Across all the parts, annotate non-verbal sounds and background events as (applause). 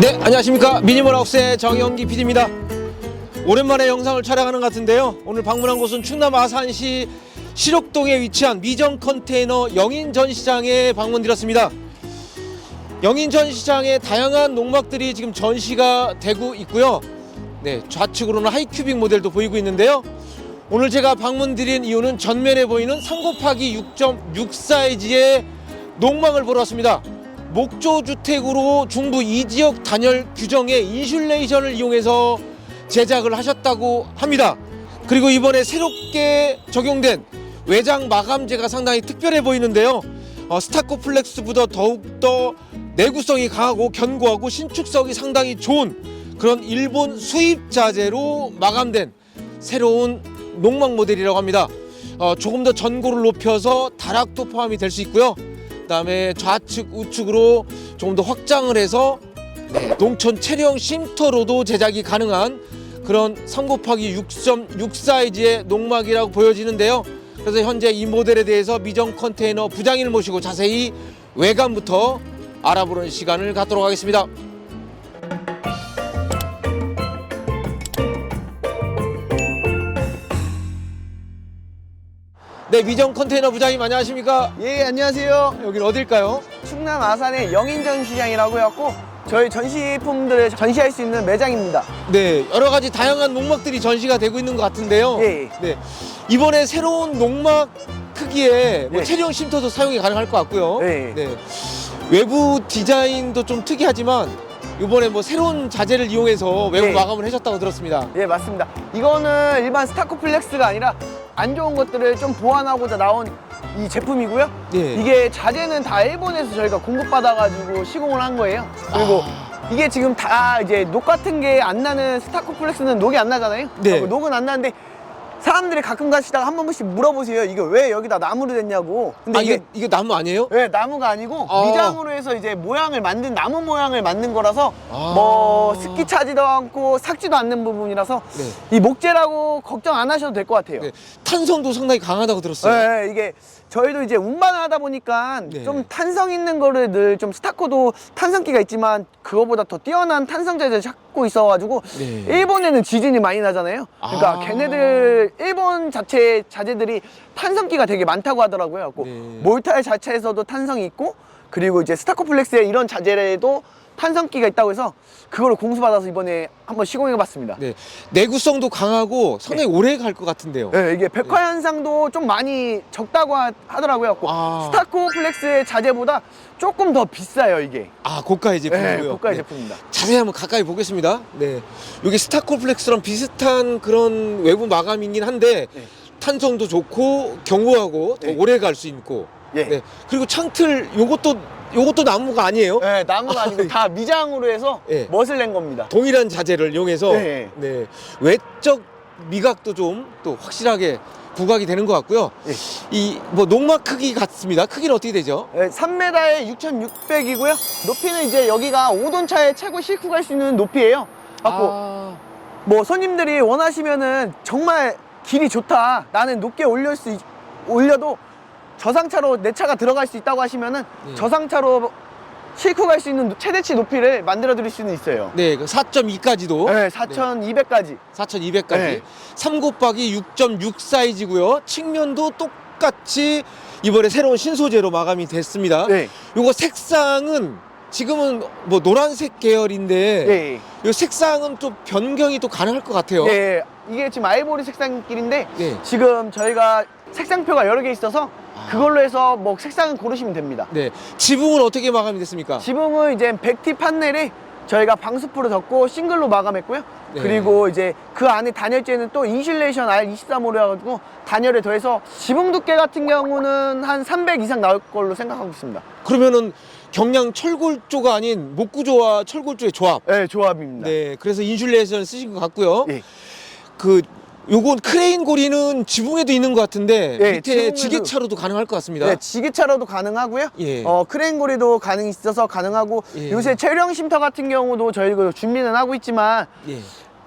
네, 안녕하십니까. 미니멀하우스의 정영기 PD입니다. 오랜만에 영상을 촬영하는 것 같은데요. 오늘 방문한 곳은 충남 아산시 시록동에 위치한 미정 컨테이너 영인 전시장에 방문드렸습니다. 영인 전시장에 다양한 농막들이 지금 전시가 되고 있고요. 네, 좌측으로는 하이큐빅 모델도 보이고 있는데요. 오늘 제가 방문드린 이유는 전면에 보이는 3 곱하기 6.6 사이즈의 농막을 보러 왔습니다. 목조 주택으로 중부 이 지역 단열 규정의 인슐레이션을 이용해서 제작을 하셨다고 합니다. 그리고 이번에 새롭게 적용된 외장 마감재가 상당히 특별해 보이는데요. 어, 스타코플렉스보다 더욱더 내구성이 강하고 견고하고 신축성이 상당히 좋은 그런 일본 수입 자재로 마감된 새로운 농막 모델이라고 합니다. 어, 조금 더 전고를 높여서 다락도 포함이 될 수 있고요. 그다음에 좌측 우측으로 조금 더 확장을 해서 네, 농촌 체령 쉼터로도 제작이 가능한 그런 3 곱하기 6.6 사이즈의 농막이라고 보여지는데요. 그래서 현재 이 모델에 대해서 미정 컨테이너 부장님을 모시고 자세히 외관부터 알아보는 시간을 갖도록 하겠습니다. 네, 미정 컨테이너 부장님 안녕하십니까? 예, 안녕하세요. 여기는 어딜까요? 충남 아산의 영인전 시장이라고 해갖고 저희 전시품들을 전시할 수 있는 매장입니다. 네, 여러 가지 다양한 농막들이 전시가 되고 있는 것 같은데요. 예, 예. 네, 이번에 새로운 농막 크기에 뭐 예. 체리형 쉼터도 사용이 가능할 것 같고요. 예, 예. 네, 외부 디자인도 좀 특이하지만 이번에 뭐 새로운 자재를 이용해서 외부 예. 마감을 하셨다고 들었습니다. 예, 맞습니다. 이거는 일반 스타코플렉스가 아니라 안 좋은 것들을 좀 보완하고자 나온 이 제품이고요. 네. 이게 자재는 다 일본에서 저희가 공급받아가지고 시공을 한 거예요. 그리고 아. 이게 지금 다 이제 녹 같은 게 안 나는 스타코플렉스는 녹이 안 나잖아요. 네. 어, 녹은 안 나는데 사람들이 가끔 가시다가 한 번씩 물어보세요. 이게 왜 여기다 나무를 댔냐고. 근데 아 이게 이게 이게 나무 아니에요? 네, 나무가 아니고 아. 미장으로 해서 이제 모양을 만든 나무 모양을 만든 거라서 아. 뭐 습기 차지도 않고 삭지도 않는 부분이라서 네. 이 목재라고 걱정 안 하셔도 될 것 같아요. 네, 탄성도 상당히 강하다고 들었어요. 네, 이게 저희도 이제 운반을 하다 보니까 네. 좀 탄성 있는 거를 늘 좀 스타코도 탄성기가 있지만 그거보다 더 뛰어난 탄성 자재를 찾고 있어가지고 네. 일본에는 지진이 많이 나잖아요. 그러니까 아. 걔네들 일본 자체 자재들이 탄성기가 되게 많다고 하더라고요. 그래갖고 네. 몰탈 자체에서도 탄성이 있고 그리고 이제 스타코플렉스에 이런 자재에도 탄성기가 있다고 해서 그거를 공수받아서 이번에 한번 시공해 봤습니다. 네, 내구성도 강하고 상당히 오래 갈 것 같은데요. 네, 이게 백화 현상도 좀 많이 적다고 하, 하더라고요. 아. 스타코 플렉스의 자재보다 조금 더 비싸요, 이게. 아 고가의 제품이고요. 네, 고가의 네. 제품입니다. 자세히 한번 가까이 보겠습니다. 네. 여기 스타코플렉스랑 비슷한 그런 외부 마감이긴 한데 네. 탄성도 좋고 견고하고 더 네. 오래 갈 수 있고. 예. 네. 그리고 창틀 요것도 요것도 나무가 아니에요. 네, 나무가 아니고 다 미장으로 해서 예. 멋을 낸 겁니다. 동일한 자재를 이용해서 네. 네. 외적 미각도 좀 또 확실하게 부각이 되는 것 같고요. 예. 이 뭐 농막 크기 같습니다. 크기는 어떻게 되죠? 네, 3m에 6,600이고요. 높이는 이제 여기가 5돈 차에 최고 싣고 갈 수 있는 높이예요. 갖고 아, 뭐 손님들이 원하시면은 정말 길이 좋다. 나는 높게 올릴 수 있- 올려도 저상차로 내 차가 들어갈 수 있다고 하시면은 네. 저상차로 싣고 갈 수 있는 최대치 높이를 만들어 드릴 수는 있어요. 네, 그 4.2까지도 네, 4,200까지. 4,200까지 네. 3 곱하기 6.6 사이즈고요. 측면도 똑같이 이번에 새로운 신소재로 마감이 됐습니다. 네. 요거 색상은 지금은 뭐 노란색 계열인데 예. 이 색상은 또 변경이 또 가능할 것 같아요. 예. 이게 지금 아이보리 색상길인데 네. 지금 저희가 색상표가 여러 개 있어서 아. 그걸로 해서 뭐 색상은 고르시면 됩니다. 네. 지붕은 어떻게 마감이 됐습니까? 지붕은 이제 백티 판넬에 저희가 방수프로 덮고 싱글로 마감했고요. 네. 그리고 이제 그 안에 단열재는 또 인슐레이션 R23호로 해가지고 단열에 더해서 지붕 두께 같은 경우는 한 300 이상 나올 걸로 생각하고 있습니다. 그러면은 경량 철골조가 아닌 목구조와 철골조의 조합. 네, 조합입니다. 네. 그래서 인슐레이션을 쓰신 것 같고요. 예. 그 요건 크레인 고리는 지붕에도 있는 것 같은데 예, 밑에 지붕에도- 지게차로도 가능할 것 같습니다. 네, 지게차로도 가능하고요. 예. 어, 크레인 고리도 가능 있어서 가능하고 예. 요새 체령 쉼터 같은 경우도 저희가 준비는 하고 있지만 예.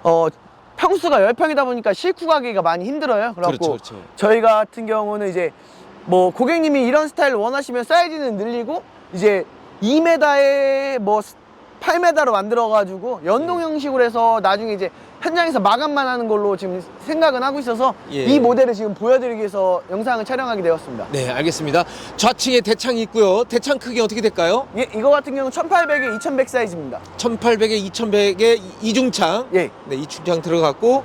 어, 평수가 10평이다 보니까 실쿠 가기가 많이 힘들어요. 그렇죠, 그렇죠. 저희 같은 경우는 이제 뭐 고객님이 이런 스타일을 원하시면 사이즈는 늘리고 이제 2m에 뭐 8m로 만들어가지고 연동 형식으로 해서 나중에 이제 현장에서 마감만 하는 걸로 지금 생각은 하고 있어서 예. 이 모델을 지금 보여드리기 위해서 영상을 촬영하게 되었습니다. 네, 알겠습니다. 좌측에 대창이 있고요. 대창 크기 어떻게 될까요? 예, 이거 같은 경우는 1800에 2100 사이즈입니다. 1800에 2100에 이중창. 예. 네, 이중창 들어갔고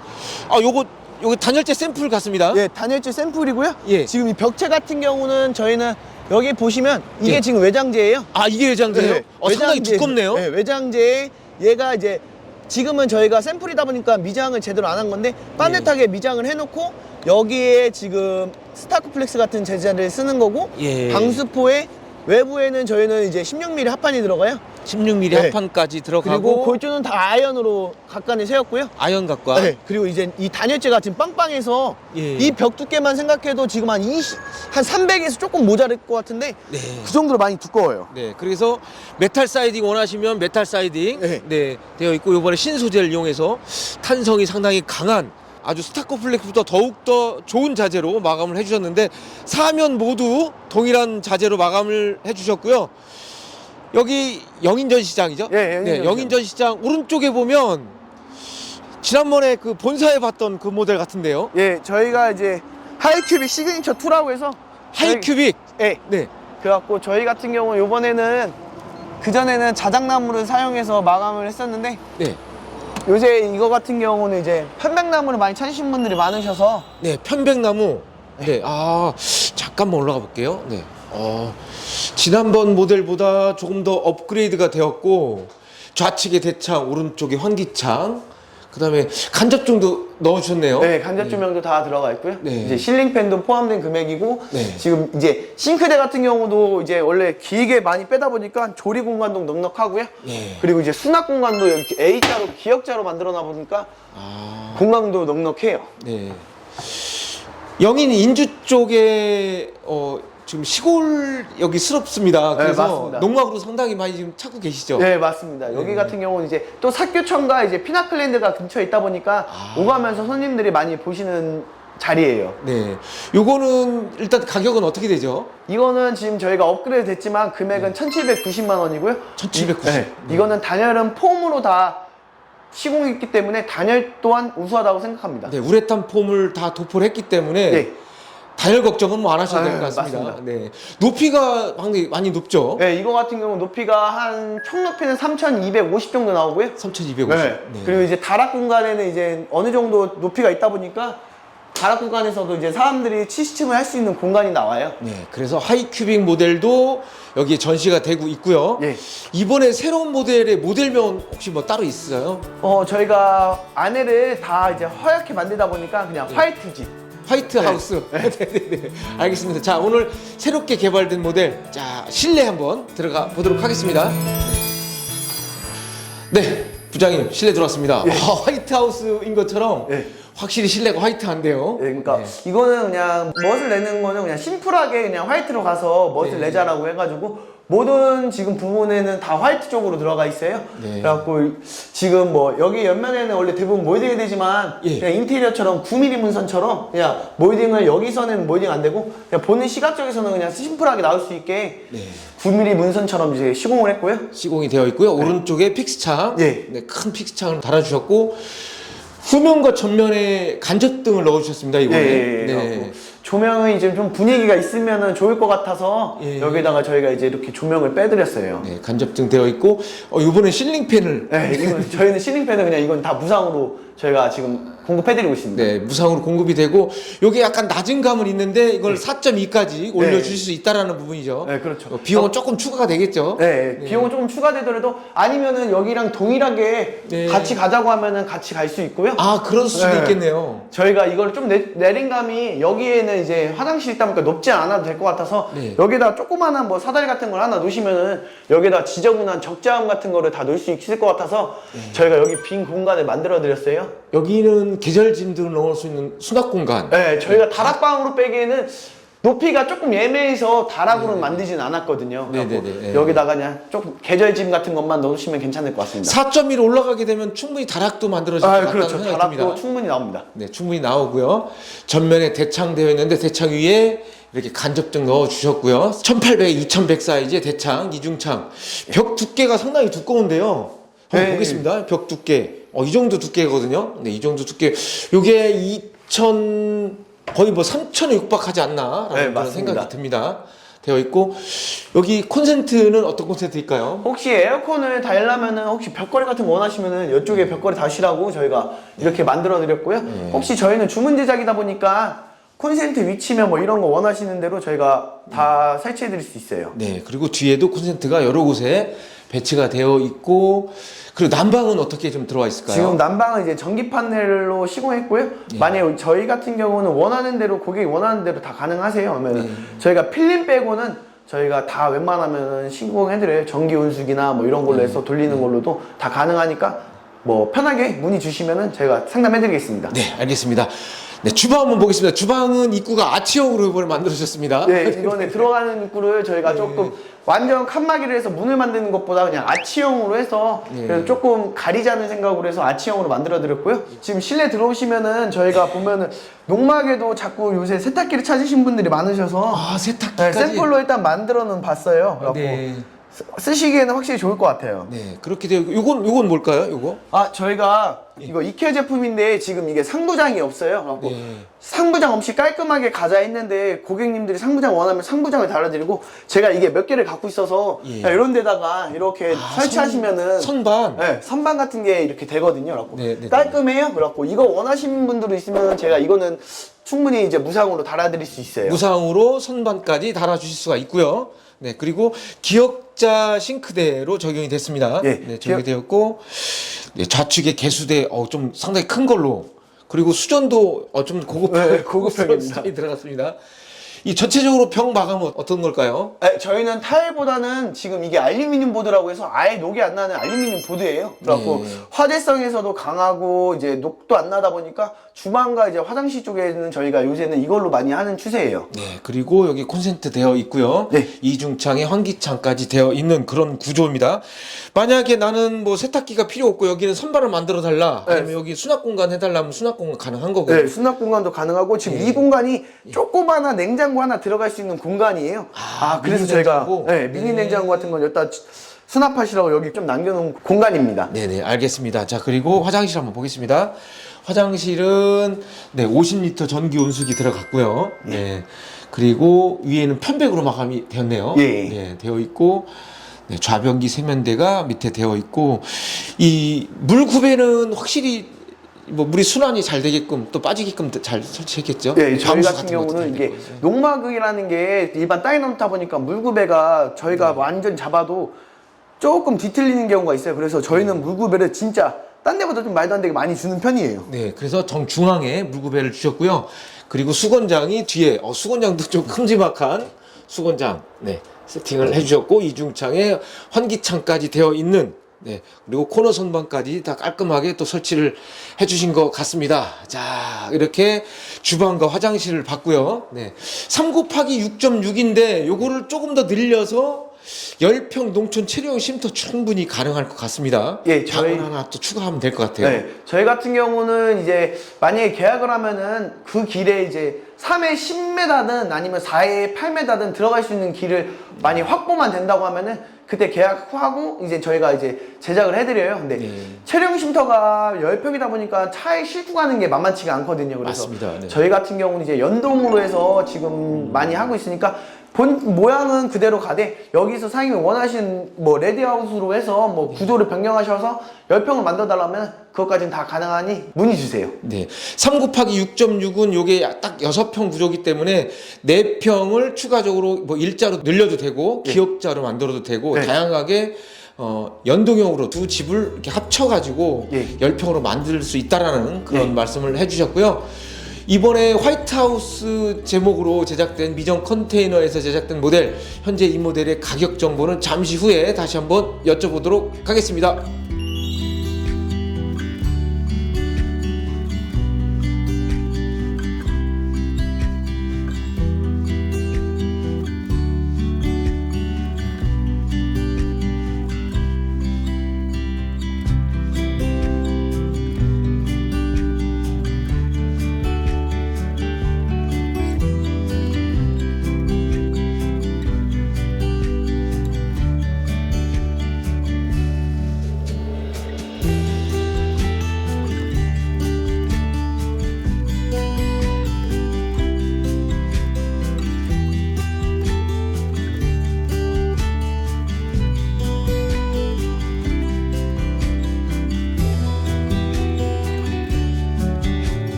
아, 요거 요거 단열재 샘플 같습니다. 예, 단열재 샘플이고요. 예. 지금 이 벽체 같은 경우는 저희는 여기 보시면 이게 예. 지금 외장재예요. 아, 이게 외장재예요? 네, 어, 상당히 두껍네요. 네, 외장재 얘가 이제 지금은 저희가 샘플이다 보니까 미장을 제대로 안 한 건데 반듯하게 미장을 해놓고 여기에 지금 스타크플렉스 같은 제자를 쓰는 거고 예. 방수포에 외부에는 저희는 이제 16mm 합판이 들어가요. 16mm 네. 합판까지 들어가고 그리고 골조는 다 아이언으로 각간에 세웠고요. 아연 각과 네. 그리고 이제 이 단열재가 지금 빵빵해서 예. 이 벽 두께만 생각해도 지금 한 20, 한 300에서 조금 모자랄 것 같은데 네. 그 정도로 많이 두꺼워요. 네, 그래서 메탈 사이딩 원하시면 메탈 사이딩 네. 네, 되어 있고 이번에 신소재를 이용해서 탄성이 상당히 강한 아주 스타커 플렉스보다 더욱 더 좋은 자재로 마감을 해주셨는데 사면 모두 동일한 자재로 마감을 해주셨고요. 여기 영인전 시장이죠? 예, 영인전 네, 시장. 영인전 시장 오른쪽에 보면 지난번에 그 본사에 봤던 그 모델 같은데요. 예, 저희가 이제 하이큐빅 시그니처 2라고 해서 하이큐빅. 예, 네. 그래갖고 저희 같은 경우 요번에는 그전에는 자작나무를 사용해서 마감을 했었는데 네. 요새 이거 같은 경우는 이제 편백나무를 많이 찾으신 분들이 많으셔서 네, 편백나무. 네, 아, 잠깐만 올라가 볼게요. 네. 어, 지난번 모델보다 조금 더 업그레이드가 되었고, 좌측에 대창, 오른쪽에 환기창, 그 다음에 간접등도 넣어주셨네요. 네, 간접 조명도 다 들어가 있고요. 네. 이제 실링팬도 포함된 금액이고 네. 지금 이제 싱크대 같은 경우도 이제 원래 길게 많이 빼다 보니까 조리 공간도 넉넉하고요. 네. 그리고 이제 수납 공간도 이렇게 A자로 기역자로 만들어 놔 보니까 아, 공간도 넉넉해요. 네. 영인 인주 쪽에, 어, 지금 시골 여기 스럽습니다. 네, 그래서 맞습니다. 농막으로 상당히 많이 지금 찾고 계시죠? 네, 맞습니다. 여기 네. 같은 경우는 이제 또 삭교천과 이제 피나클랜드가 근처에 있다 보니까 아. 오가면서 손님들이 많이 보시는 자리예요. 네. 요거는 일단 가격은 어떻게 되죠? 이거는 지금 저희가 업그레이드 됐지만 금액은 1,790만 원이고요. 1790. 네. 이거는 단열은 폼으로 다 시공했기 때문에 단열 또한 우수하다고 생각합니다. 네, 우레탄 폼을 다 도포를 했기 때문에 네. 단열 걱정은 뭐 안 하셔도 될 아, 것 같습니다. 맞습니다. 네. 높이가 상당히 많이 높죠? 네, 이거 같은 경우는 높이가 한 총 높이는 3,250 정도 나오고요. 3250. 네. 그리고 이제 다락 공간에는 이제 어느 정도 높이가 있다 보니까 다락 공간에서도 이제 사람들이 취시침을 할 수 있는 공간이 나와요. 네, 그래서 하이큐빅 모델도 여기에 전시가 되고 있고요. 예. 이번에 새로운 모델의 모델명 혹시 뭐 따로 있어요? 어, 저희가 안에를 다 이제 허옇게 만들다 보니까 그냥 화이트 집. 화이트 하우스. (laughs) 네, 네, 네. 알겠습니다. 자, 오늘 새롭게 개발된 모델. 자, 실내 한번 들어가 보도록 하겠습니다. 네, 부장님, 실내 들어왔습니다. 아, 화이트 하우스인 것처럼 예. 확실히 실내가 화이트한데요. 예, 그러니까 네. 이거는 그냥 멋을 내는 거는 그냥 심플하게 그냥 화이트로 가서 멋을 네. 내자라고 해가지고 모든 지금 부분에는 다 화이트 쪽으로 들어가 있어요. 네. 그래갖고 지금 뭐 여기 옆면에는 원래 대부분 몰딩이 되지만 예. 그냥 인테리어처럼 9mm 문선처럼 그냥 몰딩을 여기서는 몰딩 안 되고 그냥 보는 시각적에서는 그냥 심플하게 나올 수 있게 네. 9mm 문선처럼 이제 시공을 했고요. 시공이 되어 있고요. 오른쪽에 픽스창, 예. 네, 큰 픽스창을 달아주셨고 후면과 전면에 간접등을 넣어주셨습니다. 이번에. 예, 예, 예. 네. 조명이 이제 좀 분위기가 있으면 좋을 것 같아서 예. 여기다가 저희가 이제 이렇게 조명을 빼드렸어요. 네, 간접등 되어 있고 어, 이번에 실링팬을 네, 이건 저희는 실링팬은 그냥 이건 다 무상으로 저희가 지금 공급해드리고 있습니다. 네, 무상으로 공급이 되고 요게 약간 낮은 감은 있는데 이걸 4.2까지 올려주실 수 있다라는 부분이죠. 네, 그렇죠. 어, 비용은 조금 추가가 되겠죠. 네, 비용은 조금 추가되더라도 아니면은 여기랑 동일하게 네. 같이 가자고 하면은 같이 갈 수 있고요. 아, 그럴 수도 네. 있겠네요. 저희가 이걸 좀 내, 내린 감이 여기에는 이제 화장실 있다 보니까 높지 않아도 될 것 같아서 네. 여기다 조그마한 뭐 사다리 같은 걸 하나 놓으시면은 여기다 지저분한 적재함 같은 거를 다 놓을 수 있을 것 같아서 네. 저희가 여기 빈 공간을 만들어 드렸어요. 여기는 계절 짐들을 넣을 수 있는 수납 공간. 네, 저희가 다락방으로 빼기에는 높이가 조금 예매해서 다락으로 만들진 않았거든요. 네, 네, 그래갖고 네, 네. 여기다가 그냥 조금 계절짐 같은 것만 넣으시면 괜찮을 것 같습니다. 4.1 올라가게 되면 충분히 다락도 만들어질 것 아, 같다는 그렇죠. 생각이 다락도 듭니다. 충분히 나옵니다. 네, 충분히 나오고요. 전면에 대창 되어 있는데 대창 위에 이렇게 간접등 넣어 주셨고요. 1800, 2100 사이즈의 대창, 이중창. 벽 두께가 상당히 두꺼운데요. 한번 네. 보겠습니다. 벽 두께. 어, 이 정도 두께거든요. 네, 이 정도 두께. 요게 2000 거의 뭐 3000에 육박하지 않나라는 네, 그런 맞습니다. 생각이 듭니다. 되어 있고 여기 콘센트는 어떤 콘센트일까요? 혹시 에어컨을 달려면은 혹시 벽걸이 같은 거 원하시면은 이쪽에 벽걸이 다시라고 저희가 이렇게 만들어 드렸고요. 혹시 저희는 주문 제작이다 보니까 콘센트 위치면 뭐 이런 거 원하시는 대로 저희가 다 설치해 드릴 수 있어요. 네, 그리고 뒤에도 콘센트가 여러 곳에 배치가 되어 있고 그리고 난방은 어떻게 좀 들어와 있을까요? 지금 난방은 이제 전기 판넬로 시공했고요. 만약에 저희 같은 경우는 원하는 대로 고객이 원하는 대로 다 가능하세요. 그러면 저희가 필름 빼고는 저희가 다 웬만하면 시공해드려요. 전기 온수기나 뭐 이런 걸로 해서 돌리는 걸로도 다 가능하니까 뭐 편하게 문의 주시면은 저희가 상담해드리겠습니다. 네, 알겠습니다. 네, 주방 한번 보겠습니다. 주방은 입구가 아치형으로 이번에 만들어주셨습니다. 네, 이번에 들어가는 입구를 저희가 조금 완전 칸막이를 해서 문을 만드는 것보다 그냥 아치형으로 해서 네. 그래서 조금 가리자는 생각으로 해서 아치형으로 만들어 드렸고요. 지금 실내 들어오시면은 저희가 보면은 농막에도 자꾸 요새 세탁기를 찾으신 분들이 많으셔서 아, 네, 세탁기까지. 샘플로 일단 만들어 는 봤어요. 그래갖고 네, 쓰- 쓰시기에는 확실히 좋을 것 같아요. 네, 그렇게 되고 요건 요건 뭘까요? 요거? 아 저희가 이거 이케아 제품인데 지금 이게 상부장이 없어요. 그래갖고 네. 상부장 없이 깔끔하게 가자 했는데 고객님들이 상부장 원하면 상부장을 달아드리고 제가 이게 몇 개를 갖고 있어서 예. 그냥 이런 데다가 이렇게 아, 설치하시면은 선, 반 네, 선반 같은 게 이렇게 되거든요. 그래갖고 네, 네, 네. 깔끔해요. 그래갖고 이거 원하시는 분들도 있으면 제가 이거는 충분히 이제 무상으로 달아드릴 수 있어요. 무상으로 선반까지 달아 주실 수가 있고요. 네, 그리고 기 역자 싱크대로 적용이 됐습니다. 예, 네, 적용이 되었고 네, 좌측에 개수대 어, 좀 상당히 큰 걸로 그리고 수전도 어, 좀 고급한 네, 고급형입니다. (laughs) 들어갔습니다. 이 전체적으로 벽 마감은 어떤 걸까요? 네, 저희는 타일보다는 지금 이게 알루미늄 보드라고 해서 아예 녹이 안 나는 알루미늄 보드예요. 그래갖고 네. 화재성에서도 강하고 이제 녹도 안 나다 보니까 주방과 이제 화장실 쪽에는 저희가 요새는 이걸로 많이 하는 추세예요. 네, 그리고 여기 콘센트 되어 있고요. 네. 이중창에 환기창까지 되어 있는 그런 구조입니다. 만약에 나는 뭐 세탁기가 필요 없고 여기는 선반을 만들어 달라. 네. 아니면 여기 수납 공간 해달라면 수납 공간 가능한 거고요. 네, 수납 공간도 가능하고 지금 네. 이 공간이 조그마한 냉장고 하나 들어갈 수 있는 공간이에요. 아, 아, 그래서 저희가? 네, 미니 네. 냉장고 같은 건 여기다 수납하시라고 여기 좀 남겨놓은 공간입니다. 네네 알겠습니다. 자 그리고 화장실 한번 보겠습니다. 화장실은 네 50리터 전기 온수기 들어갔고요. 네 그리고 위에는 편백으로 마감이 되었네요. 예. 네 되어 있고 네, 좌변기 세면대가 밑에 되어 있고 이 물 구배는 확실히 뭐 물이 순환이 잘 되게끔 또 빠지게끔 잘 설치했겠죠. 네, 저희 같은 같은 경우는 잘 이게 되고. 농막이라는 게 일반 땅에 넣다 보니까 물구배가 저희가 완전 잡아도 조금 뒤틀리는 경우가 있어요. 그래서 저희는 물구배를 진짜 딴 데보다 좀 말도 안 되게 많이 주는 편이에요. 네, 그래서 정중앙에 물구배를 주셨고요. 그리고 수건장이 뒤에, 어, 수건장도 좀 큼지막한 수건장, 네, 세팅을 해주셨고, 이중창에 환기창까지 되어 있는, 네, 그리고 코너 선반까지 다 깔끔하게 또 설치를 해주신 것 같습니다. 자, 이렇게 주방과 화장실을 봤고요. 네, 3 곱하기 6.6인데, 요거를 조금 더 늘려서 10평 농촌 체류형 쉼터 충분히 가능할 것 같습니다. 예, 저희- 방을 하나 또 추가하면 될 것 같아요. 네, 저희 같은 경우는 이제 만약에 계약을 하면은 그 길에 이제 3회 10m든 아니면 4회 8m든 들어갈 수 있는 길을 많이 확보만 된다고 하면은 그때 계약하고 이제 저희가 이제 제작을 해드려요. 근데 네. 체령 쉼터가 10평이다 보니까 차에 싣고 가는 게 만만치가 않거든요. 그래서 맞습니다. 네. 저희 같은 경우는 이제 연동으로 해서 지금 많이 하고 있으니까 본 모양은 그대로 가되 여기서 사장님이 원하시는 뭐 레디하우스로 해서 뭐 구조를 변경하셔서 10평을 만들어 달라면 그것까지는 다 가능하니 문의 주세요. 네. 3 곱하기 6.6은 요게 딱 6평 구조기 때문에 4평을 추가적으로 뭐 일자로 늘려도 되고 기역자로 만들어도 되고 네. 다양하게 어, 연동형으로 두 집을 이렇게 합쳐가지고 예. 10평으로 만들 수 있다라는 그런 예. 말씀을 해주셨고요. 이번에 화이트하우스 제목으로 제작된 미정 컨테이너에서 제작된 모델 현재 이 모델의 가격 정보는 잠시 후에 다시 한번 여쭤보도록 하겠습니다.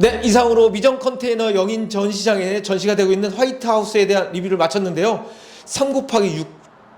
네, 이상으로 미정 컨테이너 영인 전시장에 전시가 되고 있는 화이트하우스에 대한 리뷰를 마쳤는데요. 3 곱하기 6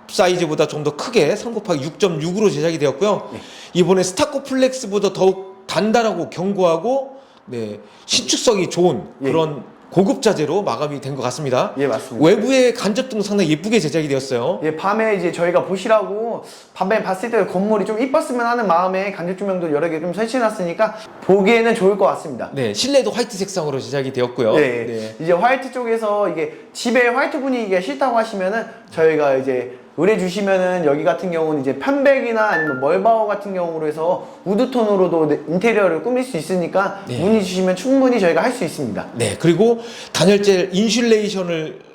사이즈보다 좀 더 크게 3 곱하기 6.6으로 제작이 되었고요. 이번에 스타코 플렉스보다 더욱 단단하고 견고하고 네, 신축성이 좋은 예. 그런 고급 자재로 마감이 된 것 같습니다. 예, 맞습니다. 외부의 간접등도 상당히 예쁘게 제작이 되었어요. 예, 밤에 이제 저희가 보시라고 밤에 봤을 때 건물이 좀 이뻤으면 하는 마음에 간접 조명도 여러 개 좀 설치해놨으니까 보기에는 좋을 것 같습니다. 네, 실내도 화이트 색상으로 제작이 되었고요. 네, 네. 이제 화이트 쪽에서 이게 집에 화이트 분위기가 싫다고 하시면은 저희가 이제 의뢰 주시면은 여기 같은 경우는 이제 편백이나 아니면 멀바우 같은 경우로 해서 우드톤으로도 네, 인테리어를 꾸밀 수 있으니까 네. 문의 주시면 충분히 저희가 할 수 있습니다. 네, 그리고 단열재 인슐레이션을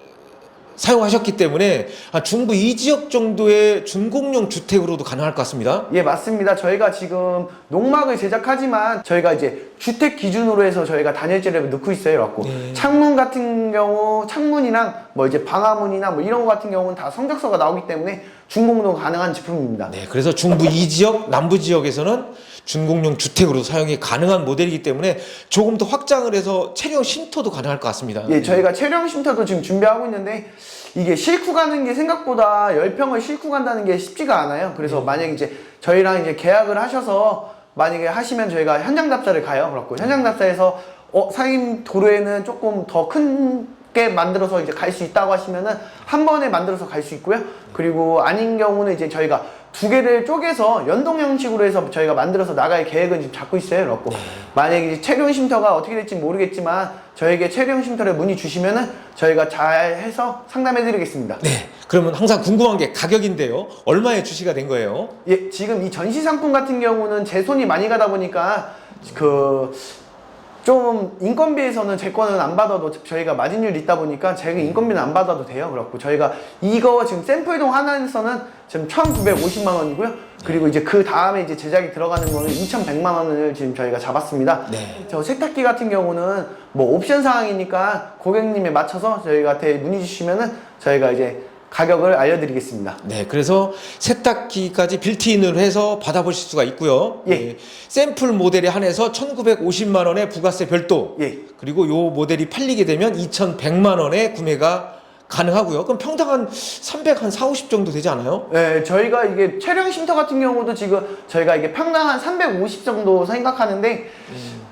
사용하셨기 때문에 한 중부 이 지역 정도의 준공용 주택으로도 가능할 것 같습니다. 예, 맞습니다. 저희가 지금 농막을 제작하지만 저희가 이제 주택 기준으로 해서 저희가 단열재를 넣고 있어요. 갖고 네. 창문 같은 경우 창문이랑 뭐 이제 방화문이나 뭐 이런 거 같은 경우는 다 성적서가 나오기 때문에 준공도 가능한 제품입니다. 네, 그래서 중부 이 지역, 남부 지역에서는 준공용 주택으로 사용이 가능한 모델이기 때문에 조금 더 확장을 해서 체력 쉼터도 가능할 것 같습니다. 예, 저희가 체령 쉼터도 지금 준비하고 있는데 이게 싣고 가는 게 생각보다 10평을 싣고 간다는 게 쉽지가 않아요. 그래서 만약에 이제 저희랑 이제 계약을 하셔서 만약에 하시면 저희가 현장 답사를 가요. 그렇고 현장 답사에서 어, 사임 도로에는 조금 더 큰게 만들어서 이제 갈 수 있다고 하시면은 한 번에 만들어서 갈 수 있고요. 그리고 아닌 경우는 이제 저희가 두 개를 쪼개서 연동 형식으로 해서 저희가 만들어서 나갈 계획은 지금 잡고 있어요. 그렇고 만약에 이제 체령 쉼터가 어떻게 될지 모르겠지만 저에게 체령 쉼터를 문의 주시면은 저희가 잘 해서 상담해 드리겠습니다. 네, 그러면 항상 궁금한 게 가격인데요. 얼마에 출시가 된 거예요? 예, 지금 이 전시 상품 같은 경우는 제 손이 많이 가다 보니까 그 좀 인건비에서는 제 거는 안 받아도 저희가 마진율이 있다 보니까 제가 인건비는 안 받아도 돼요. 그렇고 저희가 이거 지금 샘플동 하나에서는 지금 1,950만 원이고요. 그리고 이제 그 다음에 이제 제작이 들어가는 거는 2,100만 원을 지금 저희가 잡았습니다. 네. 저 세탁기 같은 경우는 뭐 옵션 사항이니까 고객님에 맞춰서 저희한테 문의 주시면은 저희가 이제 가격을 알려드리겠습니다. 네, 그래서 세탁기까지 빌트인으로 해서 받아보실 수가 있고요. 예. 네, 샘플 모델에 한해서 1,950만 원의 부가세 별도. 예. 그리고 요 모델이 팔리게 되면 2,100만 원에 구매가 가능하고요. 그럼 평당 한 300, 한 4, 50 정도 되지 않아요? 네, 저희가 이게 촬영 쉼터 같은 경우도 지금 저희가 이게 평당 한 350 정도 생각하는데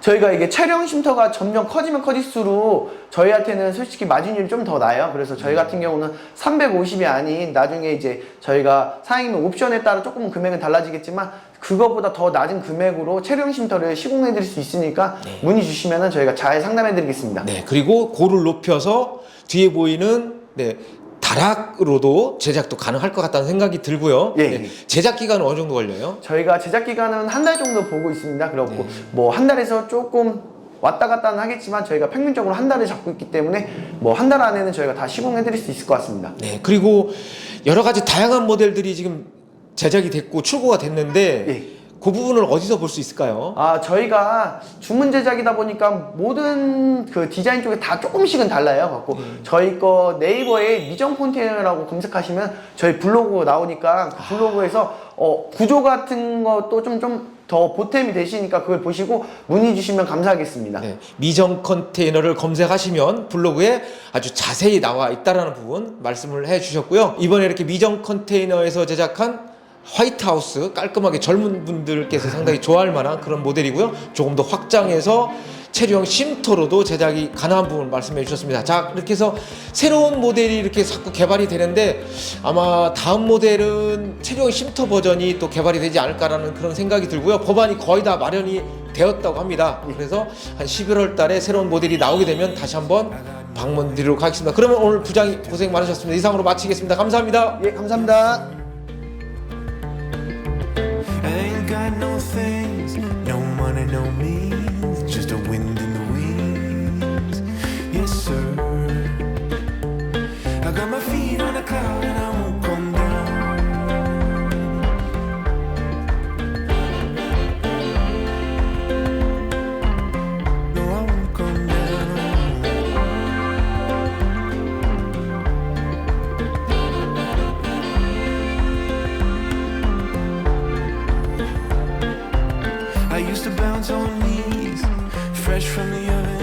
저희가 이게 촬영 쉼터가 점점 커지면 커질수록 저희한테는 솔직히 마진율이 좀 더 나요. 그래서 저희 같은 경우는 350이 아닌 나중에 이제 저희가 사장님 옵션에 따라 조금 금액은 달라지겠지만 그거보다 더 낮은 금액으로 촬영 쉼터를 시공해 드릴 수 있으니까 문의 주시면은 저희가 잘 상담해 드리겠습니다. 네, 그리고 고를 높여서 뒤에 보이는 네, 다락으로도 제작도 가능할 것 같다는 생각이 들고요. 예, 네, 예. 제작 기간은 어느 정도 걸려요? 저희가 제작 기간은 한 달 정도 보고 있습니다. 그렇고 뭐한 달에서 조금 왔다 갔다는 하겠지만 저희가 평균적으로 한 달을 잡고 있기 때문에 뭐 한 달 안에는 저희가 다 시공해 드릴 수 있을 것 같습니다. 네, 그리고 여러 가지 다양한 모델들이 지금 제작이 됐고 출고가 됐는데 예. 그 부분을 어디서 볼 수 있을까요? 아 저희가 주문 제작이다 보니까 모든 그 디자인 쪽에 다 조금씩은 달라요. 갖고 저희 거 네이버에 미정 콘테이너라고 검색하시면 저희 블로그 나오니까 그 블로그에서 어, 구조 같은 것도 좀 좀 더 보탬이 되시니까 그걸 보시고 문의 주시면 감사하겠습니다. 네, 미정 컨테이너를 검색하시면 블로그에 아주 자세히 나와 있다라는 부분 말씀을 해 주셨고요. 이번에 이렇게 미정 컨테이너에서 제작한 화이트하우스 깔끔하게 젊은 분들께서 상당히 좋아할 만한 그런 모델이고요. 조금 더 확장해서 체류형 쉼터로도 제작이 가능한 부분 말씀해 주셨습니다. 자, 이렇게 해서 새로운 모델이 이렇게 자꾸 개발이 되는데 아마 다음 모델은 체류형 쉼터 버전이 또 개발이 되지 않을까라는 그런 생각이 들고요. 법안이 거의 다 마련이 되었다고 합니다. 그래서 한 11월 달에 새로운 모델이 나오게 되면 다시 한번 방문 드리도록 하겠습니다. 그러면 오늘 부장이 고생 많으셨습니다. 이상으로 마치겠습니다. 감사합니다. 예, 감사합니다. Fresh from the oven,